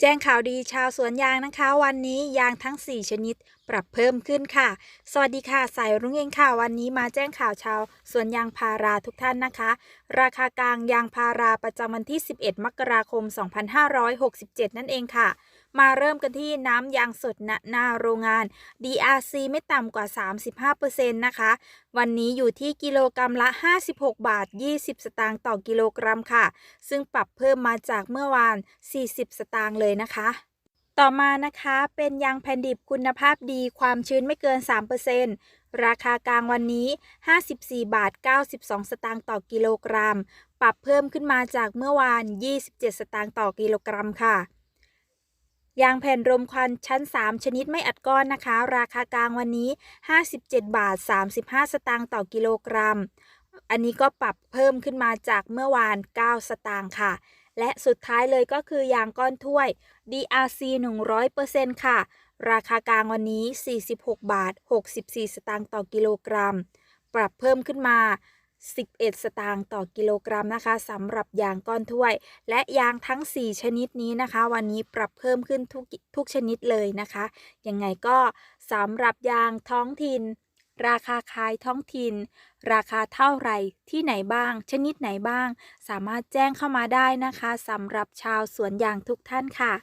แจ้งข่าวดีชาวสวนยางนะคะ วันนี้ยางทั้ง 4 ชนิด ปรับเพิ่มขึ้นค่ะ สวัสดีค่ะ สายรุ้งเองค่ะ วันนี้มาแจ้งข่าวชาวสวนยางพาราทุกท่านนะคะ ราคากลางยางพาราประจำวันที่ 11 มกราคม 2567 นั่นเองค่ะ มาเริ่มกันที่น้ำยางสดณหน้าโรงงาน DRC ไม่ต่ำกว่า 35%นะคะ วันนี้อยู่ที่กิโลกรัมละ 56 บาท 20 สตางค์ต่อกิโลกรัมค่ะ ซึ่งปรับเพิ่มมาจากเมื่อวาน 40 สตางค์เลยนะคะ ต่อมานะคะเป็นยางแผ่นดิบคุณภาพดีความชื้นไม่เกิน 3%ราคากลางวันนี้ 54 บาท 92 สตางค์ต่อกิโลกรัม ปรับเพิ่มขึ้นมาจากเมื่อวาน 27 สตางค์ต่อกิโลกรัมค่ะ ยางแผ่นรมควันชั้น 3 ชนิดไม่อัดก้อนนะคะ ราคากลางวันนี้ 57 บาท 35 สตางค์ต่อกิโลกรัม อันนี้ก็ปรับเพิ่มขึ้นมาจากเมื่อวาน 9 สตางค์ค่ะ และสุดท้ายเลยก็คือยางก้อนถ้วย DRC 100%ค่ะ ราคากลางวันนี้ 46 บาท 64 สตางค์ต่อกิโลกรัม ปรับเพิ่มขึ้นมา 11 สตางค์ต่อกิโลกรัมนะคะสำหรับยางก้อนถ้วย และยางทั้ง 4 ชนิดนี้นะคะ วันนี้ปรับเพิ่มขึ้นทุกทุกชนิดเลยนะคะ ยังไงก็สำหรับยางท้องถิ่น ราคาขายท้องถิ่น ราคาเท่าไรที่ไหนบ้าง ชนิดไหนบ้าง สามารถแจ้งเข้ามาได้นะคะสำหรับชาวสวนยางทุกท่านค่ะ